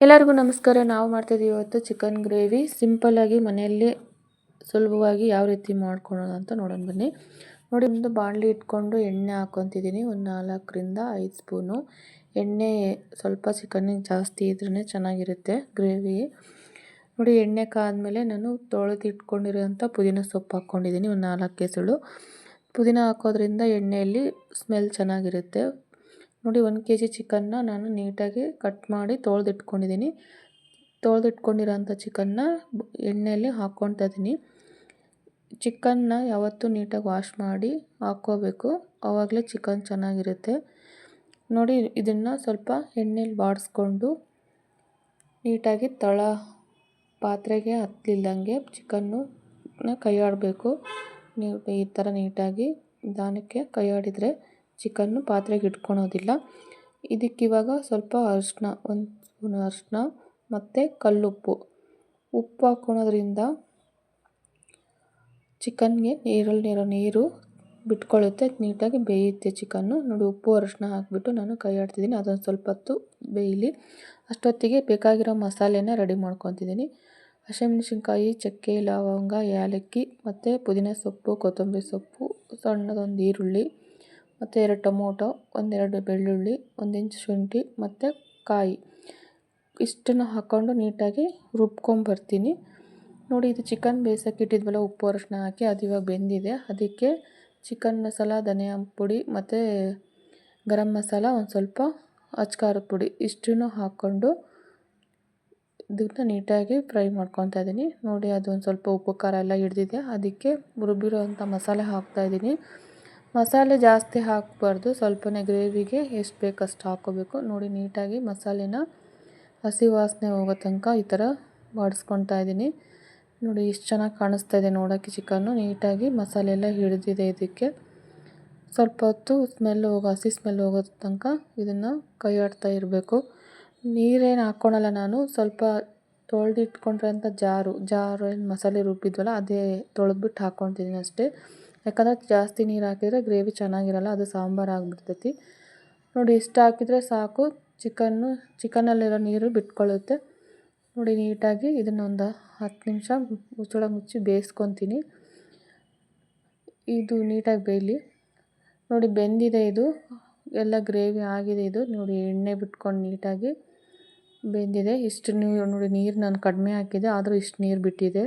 ಎಲ್ಲರಿಗೂ ನಮಸ್ಕಾರ. ನಾವು ಮಾಡ್ತಾಯಿದ್ದೀವಿ ಇವತ್ತು ಚಿಕನ್ ಗ್ರೇವಿ ಸಿಂಪಲ್ಲಾಗಿ ಮನೆಯಲ್ಲಿ ಸುಲಭವಾಗಿ ಯಾವ ರೀತಿ ಮಾಡ್ಕೊಳೋದು ಅಂತ ನೋಡೋಣ ಬನ್ನಿ. ನೋಡಿ, ಒಂದು ಬಾಣಲಿ ಇಟ್ಕೊಂಡು ಎಣ್ಣೆ ಹಾಕ್ಕೊತಿದ್ದೀನಿ. ಒಂದು ನಾಲ್ಕರಿಂದ ಐದು ಸ್ಪೂನು. ಎಣ್ಣೆ ಸ್ವಲ್ಪ ಚಿಕನ್ನಿಗೆ ಜಾಸ್ತಿ ಇದ್ರೇ ಚೆನ್ನಾಗಿರುತ್ತೆ ಗ್ರೇವಿ ನೋಡಿ, ಎಣ್ಣೆ ಕಾದ್ಮೇಲೆ ನಾನು ತೊಳೆದು ಇಟ್ಕೊಂಡಿರೋಂಥ ಪುದೀನ ಸೊಪ್ಪು ಹಾಕ್ಕೊಂಡಿದ್ದೀನಿ. ಒಂದು ನಾಲ್ಕು ಕೆಸಳು. ಪುದೀನ ಹಾಕೋದ್ರಿಂದ ಎಣ್ಣೆಯಲ್ಲಿ ಸ್ಮೆಲ್ ಚೆನ್ನಾಗಿರುತ್ತೆ. ನೋಡಿ ಒಂದು ಕೆ ಜಿ ಚಿಕನ್ನ ನಾನು ನೀಟಾಗಿ ಕಟ್ ಮಾಡಿ ತೊಳೆದಿಟ್ಕೊಂಡಿದ್ದೀನಿ. ತೊಳೆದಿಟ್ಕೊಂಡಿರೋಂಥ ಚಿಕನ್ನ ಎಣ್ಣೆಯಲ್ಲಿ ಹಾಕ್ಕೊತಾ ಇದ್ದೀನಿ. ಚಿಕನ್ನ ಯಾವತ್ತೂ ನೀಟಾಗಿ ವಾಶ್ ಮಾಡಿ ಹಾಕ್ಕೋಬೇಕು. ಆವಾಗಲೇ ಚಿಕನ್ ಚೆನ್ನಾಗಿರುತ್ತೆ. ನೋಡಿ ಇದನ್ನು ಸ್ವಲ್ಪ ಎಣ್ಣೆಲಿ ಬಾಡಿಸ್ಕೊಂಡು ನೀಟಾಗಿ ತಳ ಪಾತ್ರೆಗೆ ಹತ್ತಲಿಲ್ಲಂಗೆ ಚಿಕನ್ನು ಕೈಯಾಡಬೇಕು. ನೀವು ಈ ಥರ ನೀಟಾಗಿ ನಿಧಾನಕ್ಕೆ ಕೈ ಆಡಿದರೆ ಚಿಕನ್ನು ಪಾತ್ರೆಗೆ ಇಟ್ಕೊಳೋದಿಲ್ಲ. ಇದಕ್ಕಿವಾಗ ಸ್ವಲ್ಪ ಅರಿಶಿನ ಒಂದು ಸ್ಪೂನ್ ಅರಿಶಿನ ಮತ್ತು ಕಲ್ಲುಪ್ಪು. ಉಪ್ಪು ಹಾಕ್ಕೊಳೋದ್ರಿಂದ ಚಿಕನ್ಗೆ ನೀರಲ್ಲಿರೋ ನೀರು ಬಿಟ್ಕೊಳ್ಳುತ್ತೆ ನೀಟಾಗಿ ಬೇಯುತ್ತೆ ಚಿಕನ್ನು. ನೋಡಿ, ಉಪ್ಪು ಅರಿಶಿನ ಹಾಕಿಬಿಟ್ಟು ನಾನು ಕೈ ಆಡ್ತಿದ್ದೀನಿ. ಅದೊಂದು ಸ್ವಲ್ಪ ಹೊತ್ತು ಬೇಯಲಿ. ಅಷ್ಟೊತ್ತಿಗೆ ಬೇಕಾಗಿರೋ ಮಸಾಲೆನ ರೆಡಿ ಮಾಡ್ಕೊತಿದ್ದೀನಿ. ಹಸಿಮೆಣಸಿನ್ಕಾಯಿ, ಚಕ್ಕೆ, ಲವಂಗ, ಏಲಕ್ಕಿ ಮತ್ತು ಪುದೀನ ಸೊಪ್ಪು, ಕೊತ್ತಂಬರಿ ಸೊಪ್ಪು, ಸಣ್ಣದೊಂದು ಈರುಳ್ಳಿ. ಮತ್ತು ಎರಡು ಟೊಮೊಟೊ, ಒಂದೆರಡು ಬೆಳ್ಳುಳ್ಳಿ, ಒಂದಿಂಚು ಶುಂಠಿ ಮತ್ತು ಕಾಯಿ. ಇಷ್ಟನ್ನು ಹಾಕ್ಕೊಂಡು ನೀಟಾಗಿ ರುಬ್ಕೊಂಬರ್ತೀನಿ ನೋಡಿ, ಇದು ಚಿಕನ್ ಬೇಯಿಸೋಕೆ ಇಟ್ಟಿದ್ವಲ್ಲ, ಉಪ್ಪು ಅರಶಿನ ಹಾಕಿ, ಅದು ಇವಾಗ ಬೆಂದಿದೆ. ಅದಕ್ಕೆ ಚಿಕನ್ ಮಸಾಲ, ಧನಿಯಾ ಪುಡಿ ಮತ್ತು ಗರಂ ಮಸಾಲ, ಒಂದು ಸ್ವಲ್ಪ ಅಚ್ಕಾರದ ಪುಡಿ ಇಷ್ಟನ್ನು ಹಾಕ್ಕೊಂಡು ಇದನ್ನು ನೀಟಾಗಿ ಫ್ರೈ ಮಾಡ್ಕೊತಾ ಇದ್ದೀನಿ. ನೋಡಿ ಅದೊಂದು ಸ್ವಲ್ಪ ಉಪ್ಪು ಖಾರ ಎಲ್ಲ ಹಿಡ್ದಿದೆ. ಅದಕ್ಕೆ ರುಬ್ಬಿರೋ ಅಂಥ ಮಸಾಲೆ ಹಾಕ್ತಾಯಿದ್ದೀನಿ ಮಸಾಲೆ ಜಾಸ್ತಿ ಹಾಕಬಾರ್ದು. ಸ್ವಲ್ಪನೇ ಗ್ರೇವಿಗೆ ಎಷ್ಟು ಬೇಕು ಅಷ್ಟು ಹಾಕ್ಕೋಬೇಕು ನೋಡಿ, ನೀಟಾಗಿ ಮಸಾಲೆನ ಹಸಿ ವಾಸನೆ ಹೋಗೋ ತನಕ ಈ ಥರ ಬಾಡಿಸ್ಕೊತಾ ಇದ್ದೀನಿ. ನೋಡಿ, ಇಷ್ಟು ಚೆನ್ನಾಗಿ ಕಾಣಿಸ್ತಾ ಇದೆ ನೋಡೋಕ್ಕೆ ಚಿಕನ್ನು. ನೀಟಾಗಿ ಮಸಾಲೆ ಎಲ್ಲ ಹಿಡಿದಿದೆ ಇದಕ್ಕೆ. ಸ್ವಲ್ಪ ಹೊತ್ತು ಸ್ಮೆಲ್ ಹೋಗೋ, ಹಸಿ ಸ್ಮೆಲ್ ಹೋಗೋ ತನಕ ಇದನ್ನು ಕೈ ಆಡ್ತಾ ಇರಬೇಕು. ನೀರೇನು ಹಾಕ್ಕೊಳಲ್ಲ ನಾನು. ಸ್ವಲ್ಪ ತೊಳೆದಿಟ್ಕೊಂಡ್ರೆ ಜಾರು ಜಾರು ಏನು ಮಸಾಲೆ ರುಬ್ಬಿದ್ವಲ್ಲ, ಅದೇ ತೊಳೆದ್ಬಿಟ್ಟು ಹಾಕ್ಕೊತಿದ್ದೀನಿ ಅಷ್ಟೇ. ಯಾಕಂದರೆ ಜಾಸ್ತಿ ನೀರು ಹಾಕಿದರೆ ಗ್ರೇವಿ ಚೆನ್ನಾಗಿರಲ್ಲ, ಅದು ಸಾಂಬಾರು ಆಗಿಬಿಡ್ತೈತಿ. ನೋಡಿ, ಇಷ್ಟು ಹಾಕಿದರೆ ಸಾಕು. ಚಿಕನ್ನು ಚಿಕನಲ್ಲಿರೋ ನೀರು ಬಿಟ್ಕೊಳ್ಳುತ್ತೆ. ನೋಡಿ, ನೀಟಾಗಿ ಇದನ್ನೊಂದು ಹತ್ತು ನಿಮಿಷ ಮುಚ್ಚಳ ಮುಚ್ಚಿ ಬೇಯಿಸ್ಕೊತೀನಿ. ಇದು ನೀಟಾಗಿ ಬೇಯಲಿ. ನೋಡಿ, ಬೆಂದಿದೆ ಇದು. ಎಲ್ಲ ಗ್ರೇವಿ ಆಗಿದೆ ಇದು. ನೋಡಿ, ಎಣ್ಣೆ ಬಿಟ್ಕೊಂಡು ನೀಟಾಗಿ ಬೆಂದಿದೆ. ಇಷ್ಟು ನೋಡಿ, ನೀರು ನಾನು ಕಡಿಮೆ ಹಾಕಿದೆ, ಆದರೂ ಇಷ್ಟು ನೀರು ಬಿಟ್ಟಿದೆ.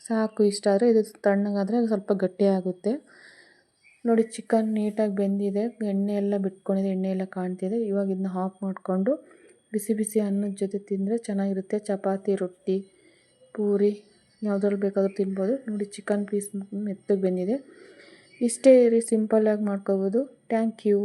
ಸಾಕು ಇಷ್ಟ ಆದರೆ ಇದು ತಣ್ಣಗಾದರೆ ಸ್ವಲ್ಪ ಗಟ್ಟಿಯಾಗುತ್ತೆ ನೋಡಿ ಚಿಕನ್ ನೀಟಾಗಿ ಬೆಂದಿದೆ. ಎಣ್ಣೆ ಎಲ್ಲ ಬಿಟ್ಕೊಂಡಿದೆ, ಎಣ್ಣೆ ಎಲ್ಲ ಕಾಣ್ತಿದೆ. ಇವಾಗ ಇದನ್ನ ಹಾಫ್ ಮಾಡಿಕೊಂಡು ಬಿಸಿ ಬಿಸಿ ಅನ್ನದ ಜೊತೆ ತಿಂದರೆ ಚೆನ್ನಾಗಿರುತ್ತೆ. ಚಪಾತಿ, ರೊಟ್ಟಿ, ಪೂರಿ ಯಾವುದ್ರಲ್ಲಿ ಬೇಕಾದರೂ ತಿನ್ಬೋದು. ನೋಡಿ ಚಿಕನ್ ಪೀಸ್ ಮೆತ್ತಗೆ ಬೆಂದಿದೆ. ಇಷ್ಟೇ ರೀ ಸಿಂಪಲ್ಲಾಗಿ ಮಾಡ್ಕೋಬೋದು. Thank you